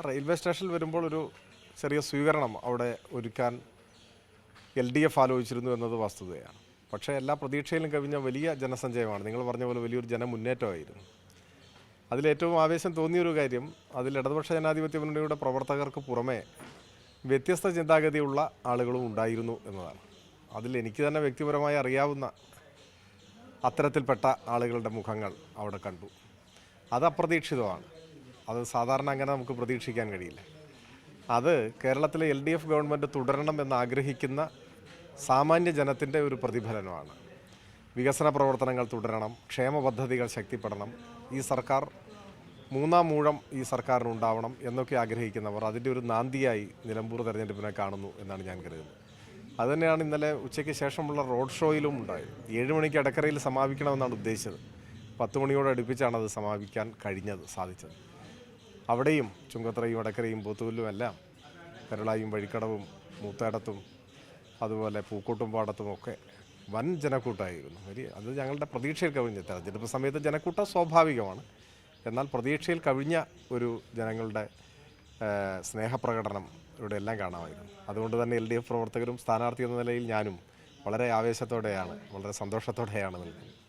Railway സ്റ്റേഷനിൽ വരുമ്പോൾ ഒരു ചെറിയ സ്വീകരണം അവിടെ ഒരുക്കാൻ എൽ ഡി എഫ് ആലോചിച്ചിരുന്നു എന്നത് വസ്തുതയാണ്. പക്ഷേ എല്ലാ പ്രതീക്ഷയിലും കവിഞ്ഞ വലിയ ജനസഞ്ചയമാണ്. നിങ്ങൾ പറഞ്ഞ പോലെ വലിയൊരു ജനമുന്നേറ്റമായിരുന്നു. അതിലേറ്റവും ആവേശം തോന്നിയൊരു കാര്യം അതിൽ ഇടതുപക്ഷ ജനാധിപത്യ മുന്നണിയുടെ പ്രവർത്തകർക്ക് പുറമേ വ്യത്യസ്ത ചിന്താഗതിയുള്ള ആളുകളും ഉണ്ടായിരുന്നു എന്നതാണ്. അതിൽ എനിക്ക് തന്നെ വ്യക്തിപരമായി അറിയാവുന്ന അത്തരത്തിൽപ്പെട്ട ആളുകളുടെ മുഖങ്ങൾ അവിടെ കണ്ടു. അത് അപ്രതീക്ഷിതമാണ്. അത് സാധാരണ അങ്ങനെ നമുക്ക് പ്രതീക്ഷിക്കാൻ കഴിയില്ല. അത് കേരളത്തിലെ എൽ ഡി എഫ് ഗവൺമെന്റ് തുടരണം എന്ന് ആഗ്രഹിക്കുന്ന സാമാന്യ ജനത്തിന്റെ ഒരു പ്രതിഫലനമാണ്. വികസന പ്രവർത്തനങ്ങൾ തുടരണം ക്ഷേമ പദ്ധതികൾ ശക്തിപ്പെടണം ഈ സർക്കാർ മൂന്നാം മൂഴം ഈ സർക്കാരിന് ഉണ്ടാവണം എന്നൊക്കെ ആഗ്രഹിക്കുന്നവർ അതിന്റെ ഒരു നാന്തിയായി നിലമ്പൂർ തെരഞ്ഞെടുപ്പിനെ കാണുന്നു എന്നാണ് ഞാൻ കരുതുന്നത്. അതുതന്നെയാണ് ഇന്നലെ ഉച്ചയ്ക്ക് ശേഷമുള്ള റോഡ് ഷോയിലും ഉണ്ടായത്. ഏഴ് മണിക്ക് അടക്കരയിൽ സമാപിക്കണമെന്നാണ് ഉദ്ദേശിച്ചത്. പത്ത് മണിയോട് അടുപ്പിച്ചാണ് അത് സമാപിക്കാൻ കഴിഞ്ഞത് സാധിച്ചത്. അവിടെയും ചുങ്കത്തറയും വടക്കരയും പോത്തുകല്ലും എല്ലാം കരളായും വഴിക്കടവും മൂത്തേടത്തും അതുപോലെ പൂക്കോട്ടും പാടത്തും ഒക്കെ വൻ ജനക്കൂട്ടമായിരുന്നു വലിയ അത് ഞങ്ങളുടെ പ്രതീക്ഷയിൽ കവിഞ്ഞ തെരഞ്ഞെടുപ്പ്. സമയത്ത് ജനക്കൂട്ടം സ്വാഭാവികമാണ്. എന്നാൽ പ്രതീക്ഷയിൽ കവിഞ്ഞ ഒരു ജനങ്ങളുടെ സ്നേഹപ്രകടനം ഇവിടെ എല്ലാം കാണാമായിരുന്നു. അതുകൊണ്ട് തന്നെ എൽ ഡി എഫ് പ്രവർത്തകരും സ്ഥാനാർത്ഥി എന്ന നിലയിൽ ഞാനും വളരെ ആവേശത്തോടെയാണ് വളരെ സന്തോഷത്തോടെയാണ് നിൽക്കുന്നത്.